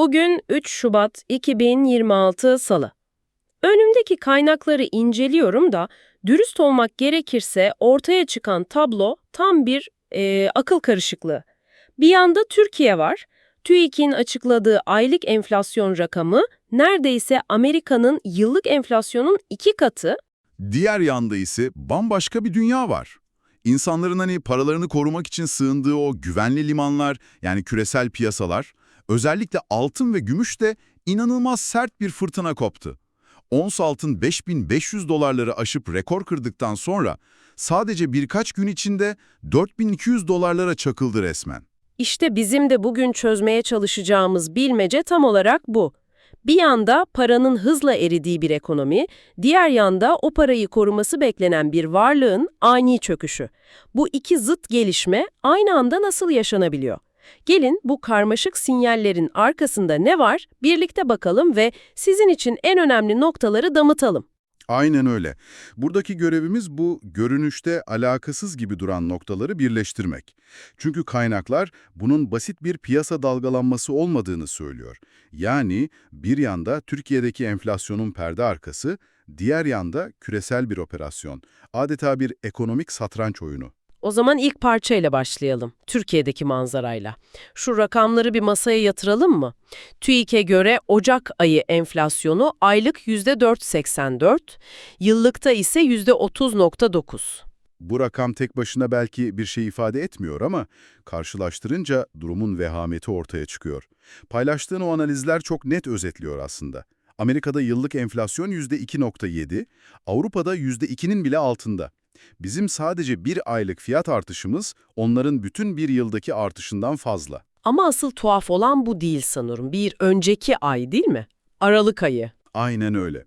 Bugün 3 Şubat 2026 Salı. Önümdeki kaynakları inceliyorum da dürüst olmak gerekirse ortaya çıkan tablo tam bir e, akıl karışıklığı. Bir yanda Türkiye var. TÜİK'in açıkladığı aylık enflasyon rakamı neredeyse Amerika'nın yıllık enflasyonun iki katı. Diğer yanda ise bambaşka bir dünya var. İnsanların hani paralarını korumak için sığındığı o güvenli limanlar, yani küresel piyasalar, özellikle altın ve gümüş de inanılmaz sert bir fırtına koptu. Ons altın 5500 dolarları aşıp rekor kırdıktan sonra sadece birkaç gün içinde 4200 dolarlara çakıldı resmen. İşte bizim de bugün çözmeye çalışacağımız bilmece tam olarak bu. Bir yanda paranın hızla eridiği bir ekonomi, diğer yanda o parayı koruması beklenen bir varlığın ani çöküşü. Bu iki zıt gelişme aynı anda nasıl yaşanabiliyor? Gelin bu karmaşık sinyallerin arkasında ne var birlikte bakalım ve sizin için en önemli noktaları damıtalım. Aynen öyle. Buradaki görevimiz bu görünüşte alakasız gibi duran noktaları birleştirmek. Çünkü kaynaklar bunun basit bir piyasa dalgalanması olmadığını söylüyor. Yani bir yanda Türkiye'deki enflasyonun perde arkası, diğer yanda küresel bir operasyon. Adeta bir ekonomik satranç oyunu. O zaman ilk parçayla başlayalım. Türkiye'deki manzarayla. Şu rakamları bir masaya yatıralım mı? TÜİK'e göre Ocak ayı enflasyonu aylık %4.84, yıllıkta ise %30.9. Bu rakam tek başına belki bir şey ifade etmiyor ama karşılaştırınca durumun vehameti ortaya çıkıyor. Paylaştığın o analizler çok net özetliyor aslında. Amerika'da yıllık enflasyon %2.7, Avrupa'da %2'nin bile altında. Bizim sadece bir aylık fiyat artışımız onların bütün bir yıldaki artışından fazla. Ama asıl tuhaf olan bu değil sanırım. Bir önceki ay değil mi? Aralık ayı. Aynen öyle.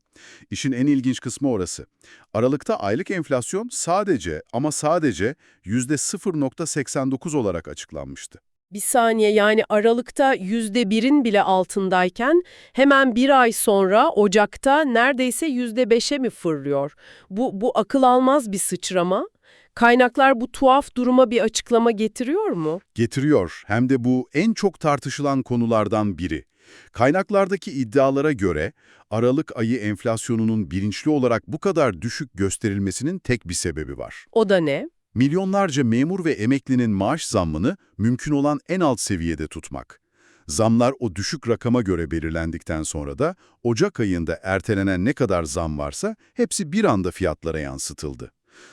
İşin en ilginç kısmı orası. Aralıkta aylık enflasyon sadece ama sadece %0.89 olarak açıklanmıştı. Bir saniye yani Aralık'ta %1'in bile altındayken hemen bir ay sonra Ocak'ta neredeyse %5'e mi fırlıyor? Bu, bu akıl almaz bir sıçrama. Kaynaklar bu tuhaf duruma bir açıklama getiriyor mu? Getiriyor hem de bu en çok tartışılan konulardan biri. Kaynaklardaki iddialara göre Aralık ayı enflasyonunun bilinçli olarak bu kadar düşük gösterilmesinin tek bir sebebi var. O da ne? Milyonlarca memur ve emeklinin maaş zammını mümkün olan en alt seviyede tutmak. Zamlar o düşük rakama göre belirlendikten sonra da Ocak ayında ertelenen ne kadar zam varsa hepsi bir anda fiyatlara yansıtıldı.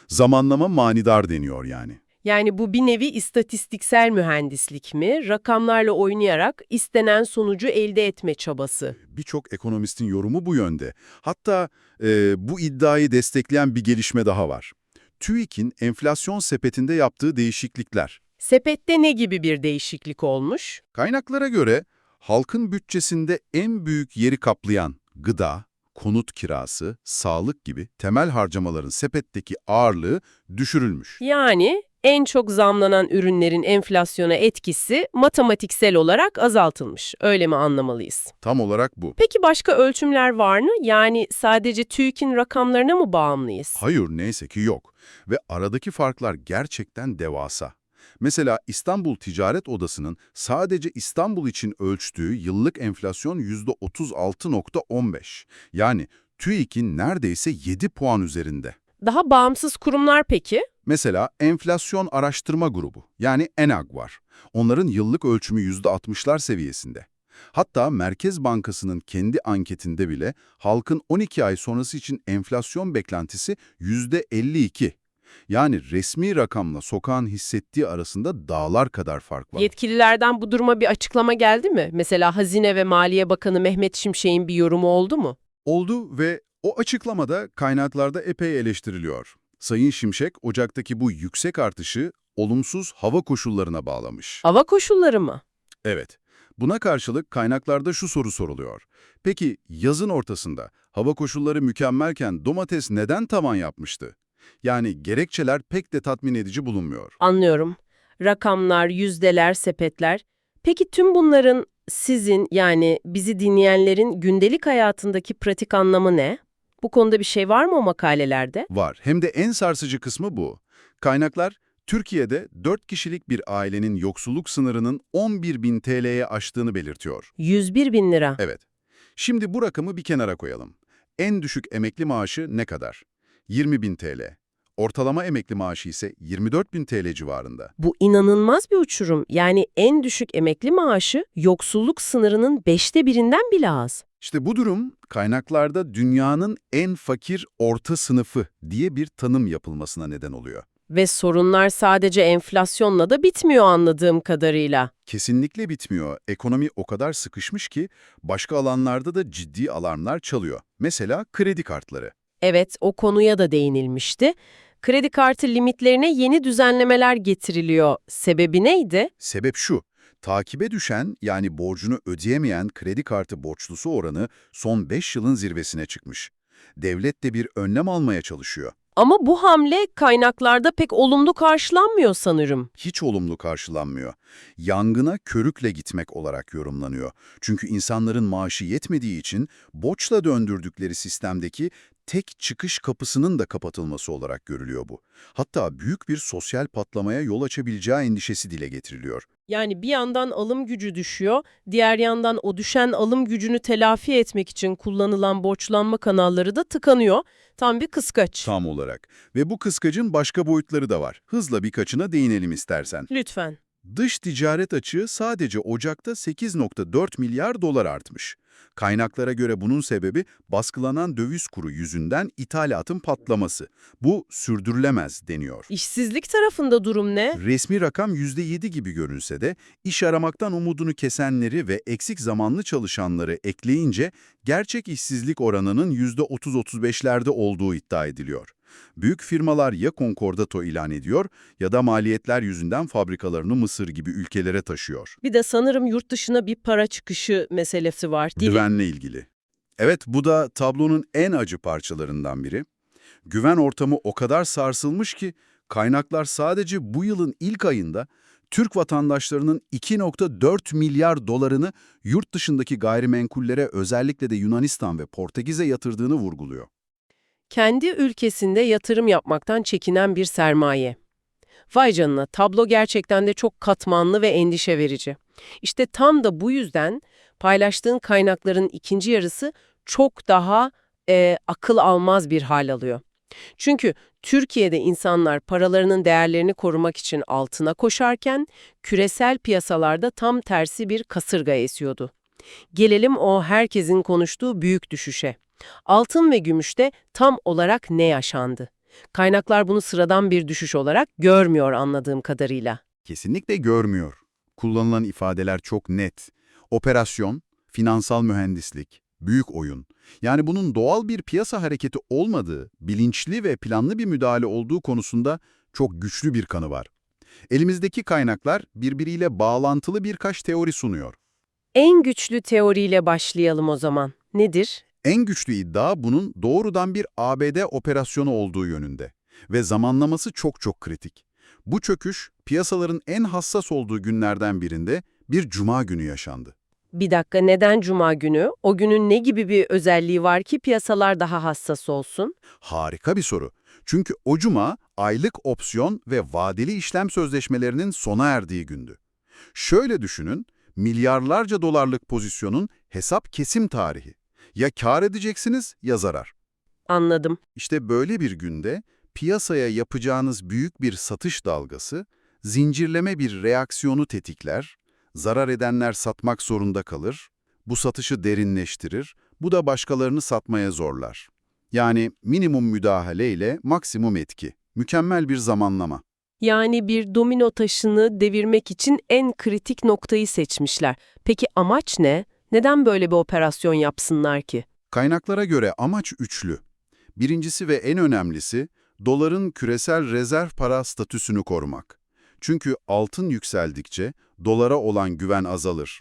Zamanlama manidar deniyor yani. Yani bu bir nevi istatistiksel mühendislik mi? Rakamlarla oynayarak istenen sonucu elde etme çabası. Birçok ekonomistin yorumu bu yönde. Hatta e, bu iddiayı destekleyen bir gelişme daha var. TÜİK'in enflasyon sepetinde yaptığı değişiklikler. Sepette ne gibi bir değişiklik olmuş? Kaynaklara göre halkın bütçesinde en büyük yeri kaplayan gıda, konut kirası, sağlık gibi temel harcamaların sepetteki ağırlığı düşürülmüş. Yani en çok zamlanan ürünlerin enflasyona etkisi matematiksel olarak azaltılmış. Öyle mi anlamalıyız? Tam olarak bu. Peki başka ölçümler var mı? Yani sadece TÜİK'in rakamlarına mı bağımlıyız? Hayır neyse ki yok. Ve aradaki farklar gerçekten devasa. Mesela İstanbul Ticaret Odası'nın sadece İstanbul için ölçtüğü yıllık enflasyon %36.15. Yani TÜİK'in neredeyse 7 puan üzerinde. Daha bağımsız kurumlar peki? Mesela Enflasyon Araştırma Grubu yani ENAG var. Onların yıllık ölçümü %60'lar seviyesinde. Hatta Merkez Bankası'nın kendi anketinde bile halkın 12 ay sonrası için enflasyon beklentisi %52. Yani resmi rakamla sokağın hissettiği arasında dağlar kadar fark var. Yetkililerden bu duruma bir açıklama geldi mi? Mesela Hazine ve Maliye Bakanı Mehmet Şimşek'in bir yorumu oldu mu? Oldu ve o açıklamada kaynaklarda epey eleştiriliyor. Sayın Şimşek, Ocak'taki bu yüksek artışı olumsuz hava koşullarına bağlamış. Hava koşulları mı? Evet. Buna karşılık kaynaklarda şu soru soruluyor. Peki yazın ortasında hava koşulları mükemmelken domates neden tavan yapmıştı? Yani gerekçeler pek de tatmin edici bulunmuyor. Anlıyorum. Rakamlar, yüzdeler, sepetler. Peki tüm bunların sizin yani bizi dinleyenlerin gündelik hayatındaki pratik anlamı ne? Bu konuda bir şey var mı o makalelerde? Var. Hem de en sarsıcı kısmı bu. Kaynaklar Türkiye'de 4 kişilik bir ailenin yoksulluk sınırının 11 bin TL'ye aştığını belirtiyor. 101 bin lira. Evet. Şimdi bu rakamı bir kenara koyalım. En düşük emekli maaşı ne kadar? 20 bin TL. Ortalama emekli maaşı ise 24 bin TL civarında. Bu inanılmaz bir uçurum. Yani en düşük emekli maaşı yoksulluk sınırının beşte birinden bile az. İşte bu durum kaynaklarda dünyanın en fakir orta sınıfı diye bir tanım yapılmasına neden oluyor. Ve sorunlar sadece enflasyonla da bitmiyor anladığım kadarıyla. Kesinlikle bitmiyor. Ekonomi o kadar sıkışmış ki başka alanlarda da ciddi alarmlar çalıyor. Mesela kredi kartları. Evet, o konuya da değinilmişti. Kredi kartı limitlerine yeni düzenlemeler getiriliyor. Sebebi neydi? Sebep şu, takibe düşen yani borcunu ödeyemeyen kredi kartı borçlusu oranı son 5 yılın zirvesine çıkmış. Devlet de bir önlem almaya çalışıyor. Ama bu hamle kaynaklarda pek olumlu karşılanmıyor sanırım. Hiç olumlu karşılanmıyor. Yangına körükle gitmek olarak yorumlanıyor. Çünkü insanların maaşı yetmediği için borçla döndürdükleri sistemdeki tek çıkış kapısının da kapatılması olarak görülüyor bu. Hatta büyük bir sosyal patlamaya yol açabileceği endişesi dile getiriliyor. Yani bir yandan alım gücü düşüyor, diğer yandan o düşen alım gücünü telafi etmek için kullanılan borçlanma kanalları da tıkanıyor. Tam bir kıskaç. Tam olarak. Ve bu kıskacın başka boyutları da var. Hızla birkaçına değinelim istersen. Lütfen. Dış ticaret açığı sadece Ocak'ta 8.4 milyar dolar artmış. Kaynaklara göre bunun sebebi baskılanan döviz kuru yüzünden ithalatın patlaması. Bu sürdürülemez deniyor. İşsizlik tarafında durum ne? Resmi rakam %7 gibi görünse de iş aramaktan umudunu kesenleri ve eksik zamanlı çalışanları ekleyince gerçek işsizlik oranının %30-35'lerde olduğu iddia ediliyor. Büyük firmalar ya konkordato ilan ediyor ya da maliyetler yüzünden fabrikalarını Mısır gibi ülkelere taşıyor. Bir de sanırım yurt dışına bir para çıkışı meselesi var. değil mi? Güvenle ilgili. Evet bu da tablonun en acı parçalarından biri. Güven ortamı o kadar sarsılmış ki kaynaklar sadece bu yılın ilk ayında Türk vatandaşlarının 2.4 milyar dolarını yurt dışındaki gayrimenkullere özellikle de Yunanistan ve Portekiz'e yatırdığını vurguluyor. Kendi ülkesinde yatırım yapmaktan çekinen bir sermaye. Vay canına, tablo gerçekten de çok katmanlı ve endişe verici. İşte tam da bu yüzden paylaştığın kaynakların ikinci yarısı çok daha e, akıl almaz bir hal alıyor. Çünkü Türkiye'de insanlar paralarının değerlerini korumak için altına koşarken, küresel piyasalarda tam tersi bir kasırga esiyordu. Gelelim o herkesin konuştuğu büyük düşüşe. Altın ve gümüşte tam olarak ne yaşandı? Kaynaklar bunu sıradan bir düşüş olarak görmüyor anladığım kadarıyla. Kesinlikle görmüyor. Kullanılan ifadeler çok net. Operasyon, finansal mühendislik, büyük oyun. Yani bunun doğal bir piyasa hareketi olmadığı, bilinçli ve planlı bir müdahale olduğu konusunda çok güçlü bir kanı var. Elimizdeki kaynaklar birbiriyle bağlantılı birkaç teori sunuyor. En güçlü teoriyle başlayalım o zaman. Nedir? En güçlü iddia bunun doğrudan bir ABD operasyonu olduğu yönünde ve zamanlaması çok çok kritik. Bu çöküş piyasaların en hassas olduğu günlerden birinde bir cuma günü yaşandı. Bir dakika neden cuma günü? O günün ne gibi bir özelliği var ki piyasalar daha hassas olsun? Harika bir soru. Çünkü o cuma aylık opsiyon ve vadeli işlem sözleşmelerinin sona erdiği gündü. Şöyle düşünün, milyarlarca dolarlık pozisyonun hesap kesim tarihi. Ya kar edeceksiniz ya zarar. Anladım. İşte böyle bir günde piyasaya yapacağınız büyük bir satış dalgası, zincirleme bir reaksiyonu tetikler, zarar edenler satmak zorunda kalır, bu satışı derinleştirir, bu da başkalarını satmaya zorlar. Yani minimum müdahale ile maksimum etki. Mükemmel bir zamanlama. Yani bir domino taşını devirmek için en kritik noktayı seçmişler. Peki amaç ne? Neden böyle bir operasyon yapsınlar ki? Kaynaklara göre amaç üçlü. Birincisi ve en önemlisi, doların küresel rezerv para statüsünü korumak. Çünkü altın yükseldikçe dolara olan güven azalır.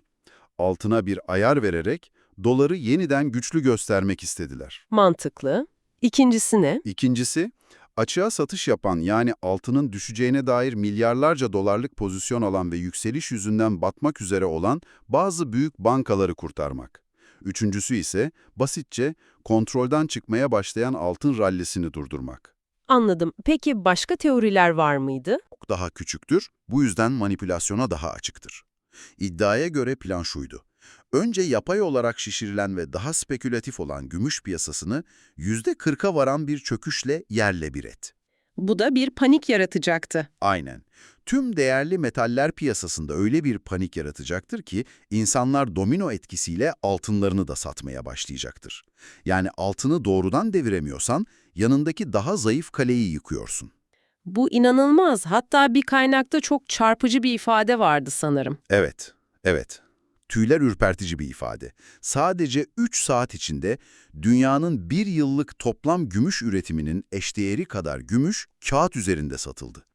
Altına bir ayar vererek doları yeniden güçlü göstermek istediler. Mantıklı. İkincisi ne? İkincisi, açığa satış yapan yani altının düşeceğine dair milyarlarca dolarlık pozisyon alan ve yükseliş yüzünden batmak üzere olan bazı büyük bankaları kurtarmak. Üçüncüsü ise basitçe kontrolden çıkmaya başlayan altın rallisini durdurmak. Anladım. Peki başka teoriler var mıydı? Daha küçüktür, bu yüzden manipülasyona daha açıktır. İddiaya göre plan şuydu. Önce yapay olarak şişirilen ve daha spekülatif olan gümüş piyasasını %40'a varan bir çöküşle yerle bir et. Bu da bir panik yaratacaktı. Aynen. Tüm değerli metaller piyasasında öyle bir panik yaratacaktır ki insanlar domino etkisiyle altınlarını da satmaya başlayacaktır. Yani altını doğrudan deviremiyorsan yanındaki daha zayıf kaleyi yıkıyorsun. Bu inanılmaz. Hatta bir kaynakta çok çarpıcı bir ifade vardı sanırım. Evet, evet. Tüyler ürpertici bir ifade. Sadece 3 saat içinde dünyanın bir yıllık toplam gümüş üretiminin eşdeğeri kadar gümüş kağıt üzerinde satıldı.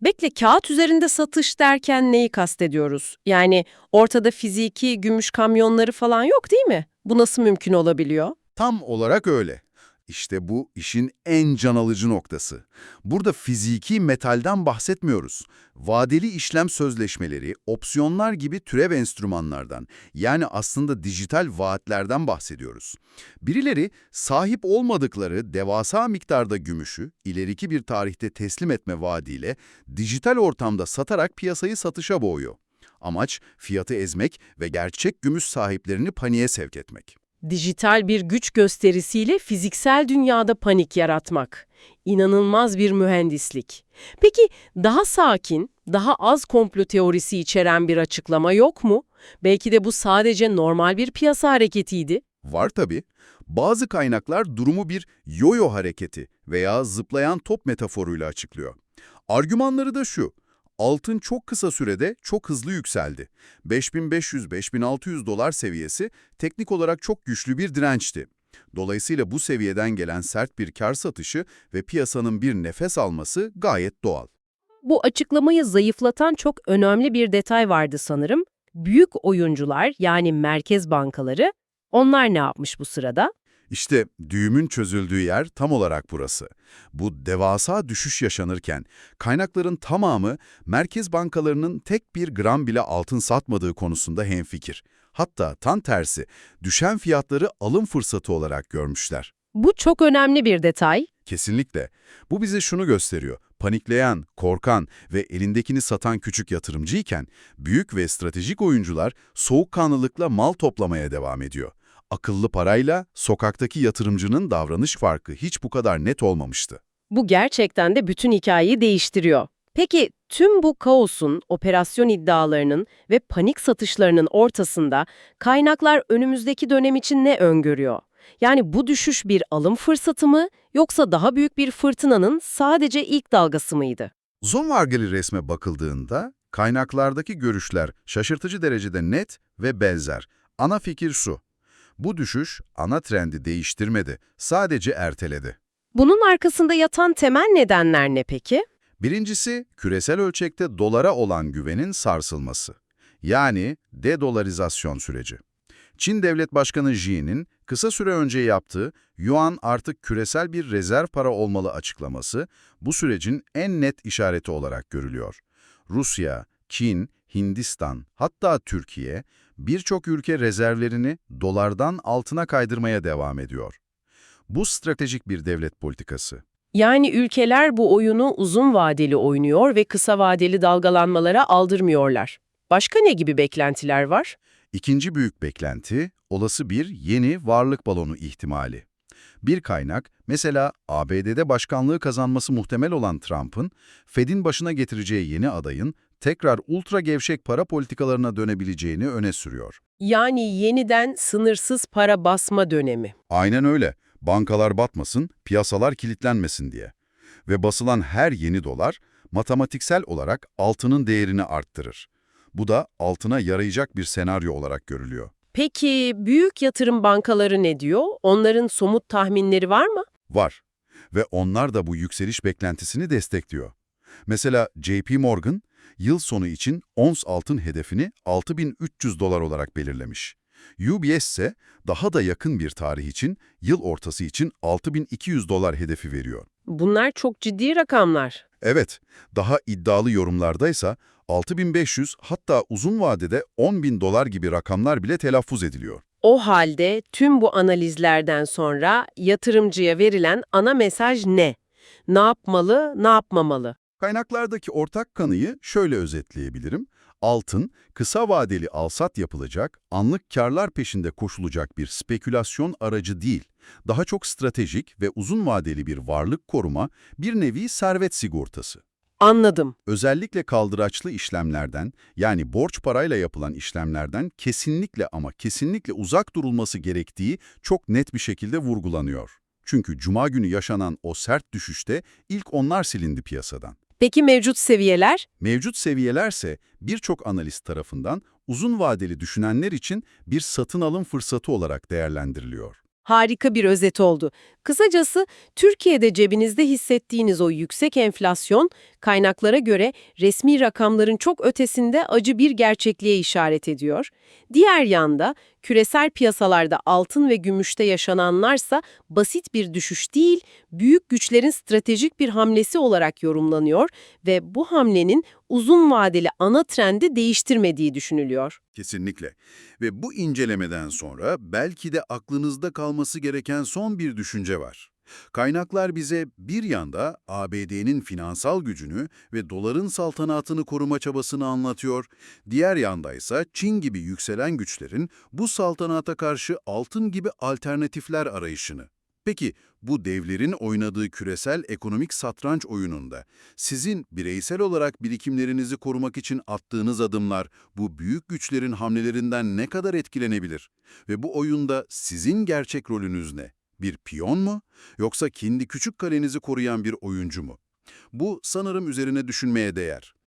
Bekle kağıt üzerinde satış derken neyi kastediyoruz? Yani ortada fiziki gümüş kamyonları falan yok değil mi? Bu nasıl mümkün olabiliyor? Tam olarak öyle. İşte bu işin en can alıcı noktası. Burada fiziki metalden bahsetmiyoruz. Vadeli işlem sözleşmeleri, opsiyonlar gibi türev enstrümanlardan, yani aslında dijital vaatlerden bahsediyoruz. Birileri sahip olmadıkları devasa miktarda gümüşü ileriki bir tarihte teslim etme vaadiyle dijital ortamda satarak piyasayı satışa boğuyor. Amaç fiyatı ezmek ve gerçek gümüş sahiplerini paniğe sevk etmek. Dijital bir güç gösterisiyle fiziksel dünyada panik yaratmak. İnanılmaz bir mühendislik. Peki daha sakin, daha az komplo teorisi içeren bir açıklama yok mu? Belki de bu sadece normal bir piyasa hareketiydi. Var tabii. Bazı kaynaklar durumu bir yo-yo hareketi veya zıplayan top metaforuyla açıklıyor. Argümanları da şu. Altın çok kısa sürede çok hızlı yükseldi. 5500-5600 dolar seviyesi teknik olarak çok güçlü bir dirençti. Dolayısıyla bu seviyeden gelen sert bir kar satışı ve piyasanın bir nefes alması gayet doğal. Bu açıklamayı zayıflatan çok önemli bir detay vardı sanırım. Büyük oyuncular yani merkez bankaları, onlar ne yapmış bu sırada? İşte düğümün çözüldüğü yer tam olarak burası. Bu devasa düşüş yaşanırken kaynakların tamamı merkez bankalarının tek bir gram bile altın satmadığı konusunda hemfikir. Hatta tam tersi, düşen fiyatları alım fırsatı olarak görmüşler. Bu çok önemli bir detay. Kesinlikle. Bu bize şunu gösteriyor. Panikleyen, korkan ve elindekini satan küçük yatırımcıyken büyük ve stratejik oyuncular soğukkanlılıkla mal toplamaya devam ediyor. Akıllı parayla sokaktaki yatırımcının davranış farkı hiç bu kadar net olmamıştı. Bu gerçekten de bütün hikayeyi değiştiriyor. Peki tüm bu kaosun, operasyon iddialarının ve panik satışlarının ortasında kaynaklar önümüzdeki dönem için ne öngörüyor? Yani bu düşüş bir alım fırsatı mı yoksa daha büyük bir fırtınanın sadece ilk dalgası mıydı? Uzun vargeli resme bakıldığında kaynaklardaki görüşler şaşırtıcı derecede net ve benzer. Ana fikir şu. Bu düşüş ana trendi değiştirmedi, sadece erteledi. Bunun arkasında yatan temel nedenler ne peki? Birincisi, küresel ölçekte dolara olan güvenin sarsılması. Yani dedolarizasyon süreci. Çin Devlet Başkanı Xi'nin kısa süre önce yaptığı yuan artık küresel bir rezerv para olmalı açıklaması bu sürecin en net işareti olarak görülüyor. Rusya, Çin, Hindistan hatta Türkiye birçok ülke rezervlerini dolardan altına kaydırmaya devam ediyor. Bu stratejik bir devlet politikası. Yani ülkeler bu oyunu uzun vadeli oynuyor ve kısa vadeli dalgalanmalara aldırmıyorlar. Başka ne gibi beklentiler var? İkinci büyük beklenti, olası bir yeni varlık balonu ihtimali. Bir kaynak, mesela ABD'de başkanlığı kazanması muhtemel olan Trump'ın, Fed'in başına getireceği yeni adayın tekrar ultra gevşek para politikalarına dönebileceğini öne sürüyor. Yani yeniden sınırsız para basma dönemi. Aynen öyle. Bankalar batmasın, piyasalar kilitlenmesin diye. Ve basılan her yeni dolar, matematiksel olarak altının değerini arttırır. Bu da altına yarayacak bir senaryo olarak görülüyor. Peki büyük yatırım bankaları ne diyor? Onların somut tahminleri var mı? Var. Ve onlar da bu yükseliş beklentisini destekliyor. Mesela JP Morgan, yıl sonu için ons altın hedefini 6300 dolar olarak belirlemiş. UBS ise daha da yakın bir tarih için yıl ortası için 6200 dolar hedefi veriyor. Bunlar çok ciddi rakamlar. Evet, daha iddialı yorumlardaysa 6500 hatta uzun vadede 10.000 dolar gibi rakamlar bile telaffuz ediliyor. O halde tüm bu analizlerden sonra yatırımcıya verilen ana mesaj ne? Ne yapmalı, ne yapmamalı? Kaynaklardaki ortak kanıyı şöyle özetleyebilirim. Altın, kısa vadeli alsat yapılacak, anlık karlar peşinde koşulacak bir spekülasyon aracı değil. Daha çok stratejik ve uzun vadeli bir varlık koruma, bir nevi servet sigortası. Anladım. Özellikle kaldıraçlı işlemlerden, yani borç parayla yapılan işlemlerden kesinlikle ama kesinlikle uzak durulması gerektiği çok net bir şekilde vurgulanıyor. Çünkü cuma günü yaşanan o sert düşüşte ilk onlar silindi piyasadan. Peki mevcut seviyeler? Mevcut seviyelerse birçok analist tarafından uzun vadeli düşünenler için bir satın alım fırsatı olarak değerlendiriliyor. Harika bir özet oldu. Kısacası Türkiye'de cebinizde hissettiğiniz o yüksek enflasyon kaynaklara göre resmi rakamların çok ötesinde acı bir gerçekliğe işaret ediyor. Diğer yanda küresel piyasalarda altın ve gümüşte yaşananlarsa basit bir düşüş değil, büyük güçlerin stratejik bir hamlesi olarak yorumlanıyor ve bu hamlenin uzun vadeli ana trendi değiştirmediği düşünülüyor. Kesinlikle. Ve bu incelemeden sonra belki de aklınızda kalması gereken son bir düşünce var. Kaynaklar bize bir yanda ABD'nin finansal gücünü ve doların saltanatını koruma çabasını anlatıyor, diğer yanda ise Çin gibi yükselen güçlerin bu saltanata karşı altın gibi alternatifler arayışını. Peki bu devlerin oynadığı küresel ekonomik satranç oyununda sizin bireysel olarak birikimlerinizi korumak için attığınız adımlar bu büyük güçlerin hamlelerinden ne kadar etkilenebilir? Ve bu oyunda sizin gerçek rolünüz ne? Bir piyon mu? Yoksa kendi küçük kalenizi koruyan bir oyuncu mu? Bu sanırım üzerine düşünmeye değer.